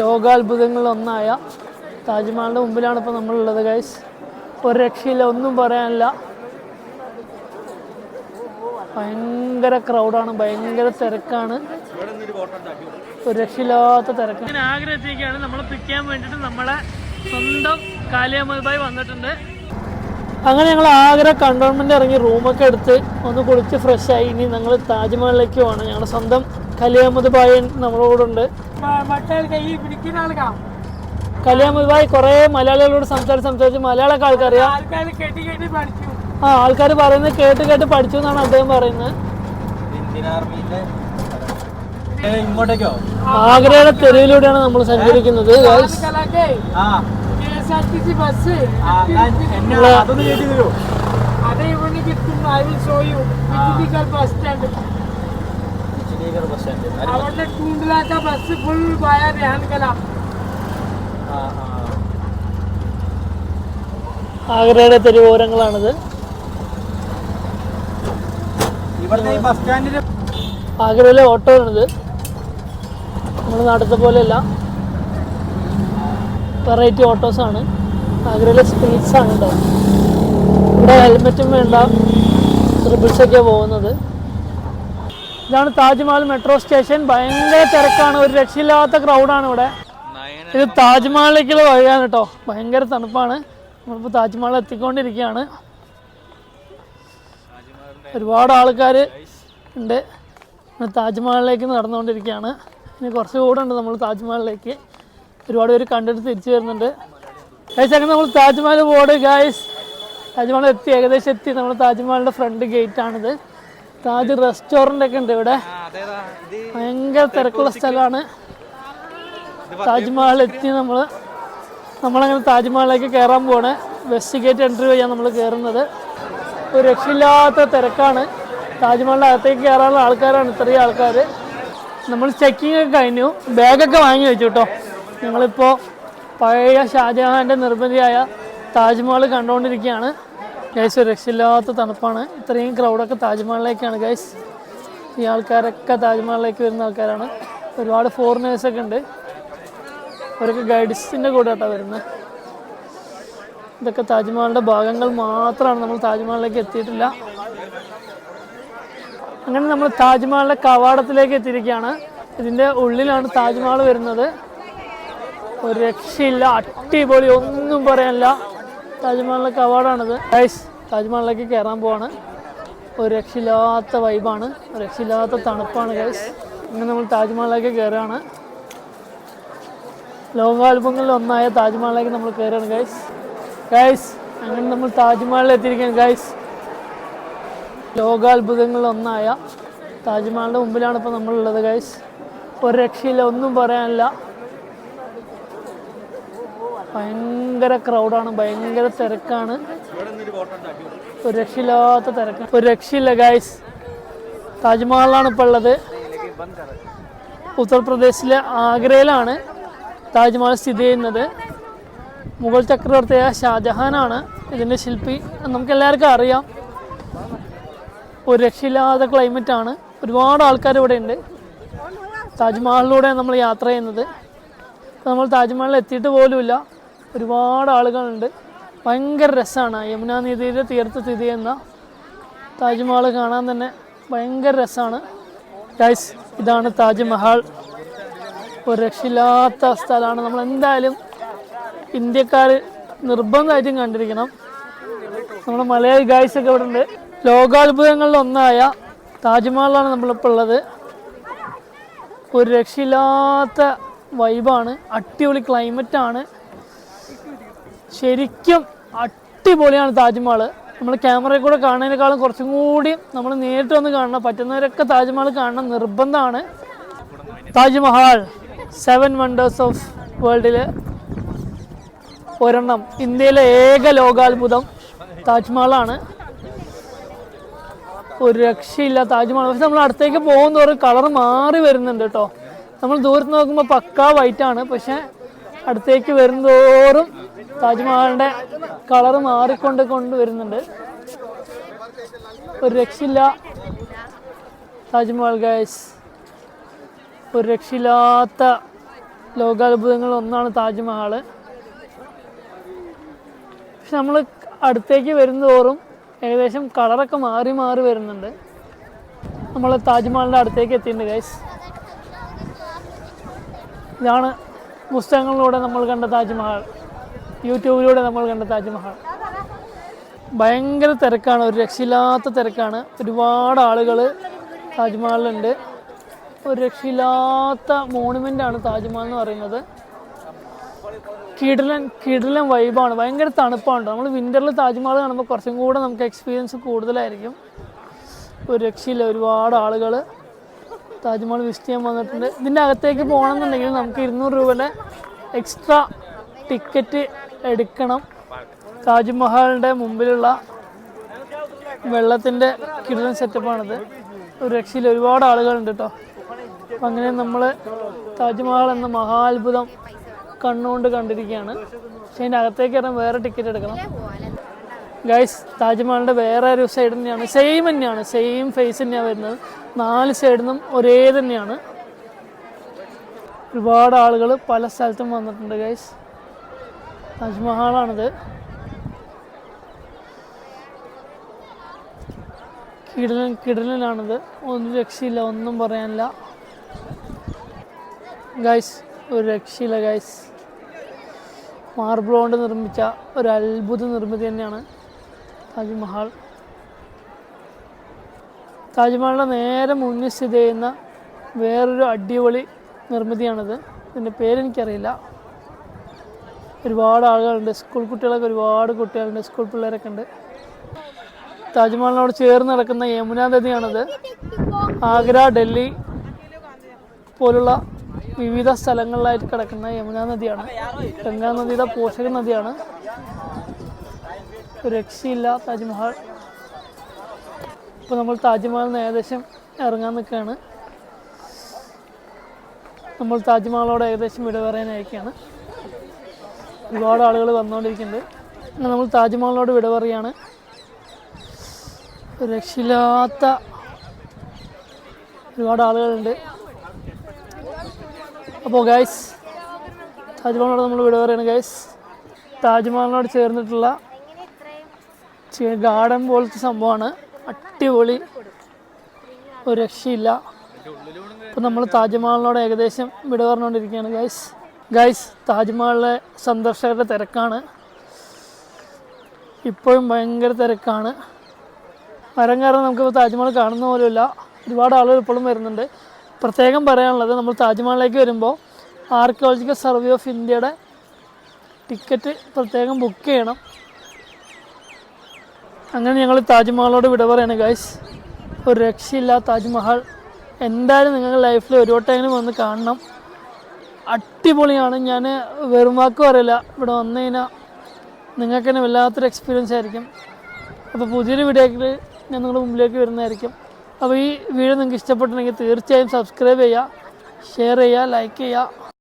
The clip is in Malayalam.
ലോകാത്ഭുതങ്ങളിൽ ഒന്നായ താജ്മഹലിന്റെ മുമ്പിലാണ് ഇപ്പോൾ നമ്മളുള്ളത് ഗൈസ് ഒരു രക്ഷയില്ല ഒന്നും പറയാനില്ല. ഭയങ്കര ക്രൗഡാണ് ഭയങ്കര തിരക്കാണ്. ഒരു രക്ഷയില്ലാത്ത തിരക്ക്. ഞാൻ ആഗ്രഹിച്ചിരിക്കുകയാണ്. നമ്മളെ പിക്ക് ചെയ്യാൻ വേണ്ടിയിട്ട് നമ്മളെ സ്വന്തം കാലിയമ്മദായി വന്നിട്ടുണ്ട്. അങ്ങനെ ഞങ്ങൾ ആഗ്ര കണ്ടോൺമെന്റ് ഇറങ്ങി റൂമൊക്കെ എടുത്ത് ഒന്ന് കുളിച്ച് ഫ്രഷ് ആയി. ഇനി ഞങ്ങൾ താജ്മഹലിലേക്ക് പോകണം ഞങ്ങളുടെ സ്വന്തം കലിയഹമ്മദ് ഭായൻ നമ്മളോട് ഉണ്ട്. മറ്റേ കൈ പിടിക്കുന്ന ആൾക്കാ കലിയഹമ്മദ് ഭായ് കുറെ മലയാളികളോട് സംസാരിച്ച് സംസാരിച്ച് മലയാളമൊക്കെ ആൾക്കറിയാം. ആൾക്കാർ കെട്ടി കെട്ടി പഠിച്ചു. ആ ആൾക്കാർ പറയുന്നത് കേട്ട് കേട്ട് പഠിച്ചു എന്നാണ് അദ്ദേഹം പറയുന്നത്. ഇന്ത്യൻ ആർമിയിലെ ഇങ്ങോട്ടേക്കോ? ആഗ്രയുടെ തെരുവിലൂടെയാണ് നമ്മൾ സഞ്ചരിക്കുന്നത് അതൊന്ന് കേട്ടി തരുമോ അത് ഇവിടെ I will show you bus stand stand അവിടെ ടൂണ്ടിലാക്ക ബസ് ഫുൾ പോയ ധ്യാൻ കല ആ ആ. ആഗ്രയുടെ തെരുവോരങ്ങളാണിത്. ആഗ്രയിലെ ഓട്ടോ ആണിത് നമ്മുടെ നാട്ടിലത്തെ പോലെയല്ല. വെറൈറ്റി ഓട്ടോസാണ് ആഗ്രയിലെ സ്പീഡ്സ് ആണ് കേട്ടോ ഇവിടെ ഹെൽമെറ്റും വേണ്ട. ട്രിബിൾസൊക്കെയാണ് പോകുന്നത്. ഇതാണ് താജ്മഹൽ മെട്രോ സ്റ്റേഷൻ. ഭയങ്കര തിരക്കാണ്. ഒരു രക്ഷയില്ലാത്ത ക്രൗഡാണ് ഇവിടെ. ഇത് താജ്മഹലിലേക്കുള്ള വഴിയാണ് കേട്ടോ. ഭയങ്കര തണുപ്പാണ്. നമ്മളിപ്പോൾ താജ്മഹൽ എത്തിക്കൊണ്ടിരിക്കുകയാണ്. ഒരുപാട് ആൾക്കാർ ഉണ്ട്. താജ്മഹലിലേക്ക് നടന്നുകൊണ്ടിരിക്കുകയാണ്. ഇനി കുറച്ച് കൂടെ ഉണ്ട് നമ്മൾ താജ്മഹലിലേക്ക്. ഒരുപാട് പേര് കണ്ടിട്ട് തിരിച്ചു വരുന്നുണ്ട്. അങ്ങനെ നമ്മൾ താജ്മഹൽ ബോർഡ് ഗായ്സ് താജ്മഹൽ എത്തി. ഏകദേശം എത്തി. നമ്മൾ താജ്മഹലിന്റെ ഫ്രണ്ട് ഗേറ്റ് ആണിത്. താജ് റെസ്റ്റോറന്റ് ഒക്കെ ഉണ്ട് ഇവിടെ. ഭയങ്കര തിരക്കുള്ള സ്ഥലമാണ്. താജ്മഹൽ എത്തി നമ്മൾ നമ്മളങ്ങനെ താജ്മഹലിലേക്ക് കയറാൻ പോവാണ്. വെസ്റ്റ് ഗേറ്റ് എൻട്രി വഴിയാണ് നമ്മൾ കയറുന്നത് ഒരു രക്ഷയില്ലാത്ത തിരക്കാണ്. താജ്മഹലിന്റെ അകത്തേക്ക് കയറാനുള്ള ആൾക്കാരാണ് ഇത്രയും ആൾക്കാർ നമ്മൾ ചെക്കിംഗ് ഒക്കെ കഴിഞ്ഞു. ബാഗൊക്കെ വാങ്ങി വെച്ചു കേട്ടോ. ഞങ്ങളിപ്പോൾ പഴയ ഷാജഹാന്റെ നിർമ്മിതിയായ താജ്മഹൽ കണ്ടുകൊണ്ടിരിക്കുകയാണ് ഗൈസ് ഒരു രക്ഷയില്ലാത്ത തണുപ്പാണ്. ഇത്രയും ക്രൗഡൊക്കെ താജ്മഹലിലേക്കാണ് ഗൈസ് ഈ ആൾക്കാരൊക്കെ താജ്മഹലിലേക്ക് വരുന്ന ആൾക്കാരാണ്. ഒരുപാട് ഫോറിനേഴ്സൊക്കെ ഉണ്ട്. അവരൊക്കെ ഗൈഡ്സിന്റെ കൂടെ കേട്ടോ വരുന്നത് ഇതൊക്കെ താജ്മഹലിന്റെ ഭാഗങ്ങൾ മാത്രമാണ് നമ്മൾ താജ്മഹലിലേക്ക് എത്തിയിട്ടില്ല. അങ്ങനെ നമ്മൾ താജ്മഹലിന്റെ കവാടത്തിലേക്ക് എത്തിയിരിക്കുകയാണ്. ഇതിന്റെ ഉള്ളിലാണ് താജ്മഹൽ വരുന്നത്. ഒരു രക്ഷയില്ല അടിപൊളി ഒന്നും പറയാനില്ല. താജ്മഹലിന്റെ കവാടാണിത് ഗൈസ് താജ്മഹലിലേക്ക് കയറാൻ പോവാണ്. ഒരു രക്ഷയില്ലാത്ത വൈബാണ് രക്ഷയില്ലാത്ത തണുപ്പാണ് ഗൈസ് അങ്ങനെ നമ്മൾ താജ്മഹലിലേക്ക് കയറുകയാണ് ലോകാത്ഭുതങ്ങളിൽ ഒന്നായ താജ്മഹലിലേക്ക് നമ്മൾ കയറുകയാണ് ഗൈസ് ഗൈസ് അങ്ങനെ നമ്മൾ താജ്മഹലിൽ എത്തിയിരിക്കുകയാണ് ഗൈസ് ലോകാത്ഭുതങ്ങളിൽ ഒന്നായ താജ്മഹലിന്റെ മുമ്പിലാണ് ഇപ്പോൾ നമ്മളുള്ളത് ഗൈസ് ഒരു രക്ഷയില്ല ഒന്നും പറയാനില്ല. ഭയങ്കര ക്രൗഡാണ് ഭയങ്കര തിരക്കാണ്. ഒരു രക്ഷയില്ലാത്ത തിരക്കാണ് ഒരു രക്ഷയില്ല ഗായ്സ് താജ്മഹലാണ് ഇപ്പോൾ ഉള്ളത്. ഉത്തർപ്രദേശിലെ ആഗ്രയിലാണ് താജ്മഹൽ സ്ഥിതി ചെയ്യുന്നത്. മുഗൾ ചക്രവർത്തിയായ ഷാജഹാനാണ് ഇതിന്റെ ശില്പി. നമുക്ക് എല്ലാവർക്കും അറിയാം ഒരു രക്ഷയില്ലാത്ത ക്ലൈമറ്റ് ആണ്. ഒരുപാട് ആൾക്കാർ ഇവിടെ ഉണ്ട്. താജ്മഹലിലൂടെ നമ്മൾ യാത്ര ചെയ്യുന്നത്. നമ്മൾ താജ്മഹലിൽ എത്തിയിട്ട് പോലുമില്ല. ഒരുപാട് ആളുകളുണ്ട്. ഭയങ്കര രസമാണ് യമുനാ നദിയുടെ തീർത്ത് സ്ഥിതി ചെയ്യുന്ന താജ്മഹൽ കാണാൻ തന്നെ ഭയങ്കര രസമാണ് ഗൈസ് ഇതാണ് താജ്മഹൽ. ഒരു രക്ഷയില്ലാത്ത സ്ഥലമാണ്. നമ്മൾ എന്തായാലും ഇന്ത്യക്കാർ നിർബന്ധമായിട്ടും കണ്ടിരിക്കണം. നമ്മുടെ മലയാളി ഗൈസ് ഒക്കെ ഇവിടെ ഉണ്ട് ലോകാത്ഭുതങ്ങളിൽ ഒന്നായ താജ്മഹലാണ് നമ്മളിപ്പോൾ ഉള്ളത്. ഒരു രക്ഷയില്ലാത്ത വൈബാണ് അടിപൊളി ക്ലൈമറ്റാണ് ശരിക്കും അടിപൊളിയാണ് താജ്മഹൽ നമ്മൾ ക്യാമറയിൽ കൂടെ കാണുന്നതിനേക്കാളും കുറച്ചും കൂടി നമ്മൾ നേരിട്ട് വന്ന് കാണണം. പറ്റുന്നവരൊക്കെ താജ്മഹൽ കാണണം നിർബന്ധമാണ്. താജ്മഹൽ സെവൻ വണ്ടേഴ്സ് ഓഫ് വേൾഡിൽ ഒരെണ്ണം. ഇന്ത്യയിലെ ഏക ലോകാത്ഭുതം താജ്മഹലാണ്. ഒരു രക്ഷയില്ല താജ്മഹൽ. പക്ഷെ നമ്മൾ അടുത്തേക്ക് പോകുന്നതോറും കളർ മാറി വരുന്നുണ്ട് കേട്ടോ. നമ്മൾ ദൂരത്ത് നോക്കുമ്പോൾ പക്കാ വൈറ്റാണ് പക്ഷേ അടുത്തേക്ക് വരുന്തോറും താജ്മഹലിന്റെ കളർ മാറിക്കൊണ്ട് കൊണ്ട് വരുന്നുണ്ട് ഒരു രക്ഷയില്ല. താജ്മഹൽ ഗൈസ് ഒരു രക്ഷയില്ലാത്ത ലോകാത്ഭുതങ്ങളിൽ ഒന്നാണ് താജ്മഹൽ. പക്ഷെ നമ്മൾ അടുത്തേക്ക് വരുന്നതോറും ഏകദേശം കളറൊക്കെ മാറി മാറി വരുന്നുണ്ട്. നമ്മൾ താജ്മഹലിന്റെ അടുത്തേക്ക് എത്തിയിട്ടുണ്ട് ഗൈസ് ഇതാണ് പുസ്തകങ്ങളിലൂടെ നമ്മൾ കണ്ട താജ്മഹൽ യൂട്യൂബിലൂടെ നമ്മൾ കണ്ട താജ്മഹൽ. ഭയങ്കര തിരക്കാണ് ഒരു രക്ഷയില്ലാത്ത തിരക്കാണ്. ഒരുപാട് ആളുകൾ താജ്മഹലിലുണ്ട്. ഒരു രക്ഷയില്ലാത്ത ആണ് താജ്മഹൽ എന്ന് പറയുന്നത്. കിടലൻ കിടലൻ വൈബാണ് ഭയങ്കര തണുപ്പാണ് നമ്മൾ വിന്ററിൽ താജ്മഹൽ കാണുമ്പോൾ കുറച്ചും കൂടെ നമുക്ക് എക്സ്പീരിയൻസ് കൂടുതലായിരിക്കും. ഒരു രക്ഷയില്ല ഒരുപാട് ആളുകൾ താജ്മഹൽ വിസിറ്റ് ചെയ്യാൻ വന്നിട്ടുണ്ട്. ഇതിന്റെ അകത്തേക്ക് പോകണമെന്നുണ്ടെങ്കിൽ നമുക്ക് ഇരുന്നൂറ് രൂപയുടെ എക്സ്ട്രാ ടിക്കറ്റ് എടുക്കണം. താജ്മഹലിന്റെ മുമ്പിലുള്ള വെള്ളത്തിന്റെ കിടിലൻ സെറ്റപ്പാണിത് ഒരു രക്ഷയിൽ ഒരുപാട് ആളുകളുണ്ട് കേട്ടോ അങ്ങനെ നമ്മൾ താജ്മഹൽ എന്ന മഹാത്ഭുതം കണ്ണുകൊണ്ട് കണ്ടിരിക്കുകയാണ്. പക്ഷേ അതിന്റെ അകത്തേക്ക് ഇറങ്ങാൻ വേറെ ടിക്കറ്റ് എടുക്കണം. ഗൈസ് താജ്മഹലിന്റെ വേറെ ഒരു സൈഡ് തന്നെയാണ്. സെയിം തന്നെയാണ്. സെയിം ഫേസ് തന്നെയാണ് വരുന്നത്. നാല് സൈഡിൽ നിന്നും ഒരേ തന്നെയാണ്. ഒരുപാട് ആളുകൾ പല സ്ഥലത്തും വന്നിട്ടുണ്ട് ഗൈസ് താജ്മഹാളാണിത്. കിടലൻ കിടലനാണിത്. ഒന്നും രക്ഷയില്ല ഒന്നും പറയാനില്ല. ഗൈസ് ഒരു രക്ഷയില്ല ഗൈസ് മാർബിൾ കൊണ്ട് നിർമ്മിച്ച ഒരു അത്ഭുത നിർമ്മിതി തന്നെയാണ് താജ്മഹൽ താജ്മഹലിന്റെ നേരെ മുന്നിൽ സ്ഥിതി ചെയ്യുന്ന വേറൊരു അടിപൊളി നിർമ്മിതിയാണിത്. ഇതിന്റെ പേരെനിക്കറിയില്ല ഒരുപാട് ആളുകളുണ്ട്. സ്കൂൾ കുട്ടികളൊക്കെ ഒരുപാട് കുട്ടികളുണ്ട്. സ്കൂൾ പിള്ളേരൊക്കെ ഉണ്ട്. താജ്മഹലിനോട് ചേർന്ന് നടക്കുന്ന യമുന നദിയാണത്. ആഗ്ര ഡൽഹി പോലുള്ള വിവിധ സ്ഥലങ്ങളിലായിട്ട് കിടക്കുന്ന യമുന നദിയാണ്. ഗംഗാ നദിയുടെ പോഷക നദിയാണ്. രക്ഷയില്ല താജ്മഹൽ. ഇപ്പോൾ നമ്മൾ താജ്മഹലിന് ഏകദേശം ഇറങ്ങാൻ നിൽക്കുകയാണ്. നമ്മൾ താജ്മഹലോട് ഏകദേശം വിട പറയാനായിരിക്കുകയാണ് ഒരുപാട് ആളുകൾ വന്നുകൊണ്ടിരിക്കുന്നുണ്ട്. നമ്മൾ താജ്മഹലിനോട് വിട പറയുകയാണ് ഒരു രക്ഷയില്ലാത്ത ഒരുപാട് ആളുകളുണ്ട്. അപ്പോൾ ഗൈസ് താജ്മഹലിനോട് നമ്മൾ വിട പറയാണ് ഗൈസ് താജ്മഹലിനോട് ചേർന്നിട്ടുള്ള ഗാർഡൻ പോലത്തെ സംഭവമാണ്. അടിപൊളി. ഒരു രക്ഷയില്ല. ഇപ്പം നമ്മൾ താജ്മഹലിനോട് ഏകദേശം വിട പറഞ്ഞുകൊണ്ടിരിക്കുകയാണ് ഗൈസ് ഗൈസ് താജ്മഹലിലെ സന്ദർശകരുടെ തിരക്കാണ്. ഇപ്പോഴും ഭയങ്കര തിരക്കാണ്. മരം കാരണം നമുക്കിപ്പോൾ താജ്മഹൽ കാണുന്ന പോലുമില്ല. ഒരുപാട് ആളുകൾ ഇപ്പോഴും വരുന്നുണ്ട്. പ്രത്യേകം പറയാനുള്ളത് നമ്മൾ താജ്മഹലിലേക്ക് വരുമ്പോൾ ആർക്കിയോളജിക്കൽ സർവേ ഓഫ് ഇന്ത്യയുടെ ടിക്കറ്റ് പ്രത്യേകം ബുക്ക് ചെയ്യണം. അങ്ങനെ ഞങ്ങൾ താജ്മഹലോട് വിട പറയാണ് ഗൈസ് ഒരു രക്ഷയില്ല താജ്മഹൽ. എന്തായാലും നിങ്ങൾ ലൈഫിൽ ഒരു വട്ടമെങ്കിലും വന്ന് കാണണം. അടിപൊളിയാണ്. ഞാൻ വെറും വാക്ക് പറയില്ല. ഇവിടെ വന്നു കഴിഞ്ഞാൽ നിങ്ങൾക്ക് തന്നെ വല്ലാത്തൊരു എക്സ്പീരിയൻസ് ആയിരിക്കും. അപ്പോൾ പുതിയൊരു വീഡിയോയിൽ ഞാൻ നിങ്ങളുടെ മുമ്പിലേക്ക് വരുന്നതായിരിക്കും. അപ്പോൾ ഈ വീഡിയോ നിങ്ങൾക്ക് ഇഷ്ടപ്പെട്ടിട്ടുണ്ടെങ്കിൽ തീർച്ചയായും സബ്സ്ക്രൈബ് ചെയ്യുക ഷെയർ ചെയ്യുക ലൈക്ക് ചെയ്യുക.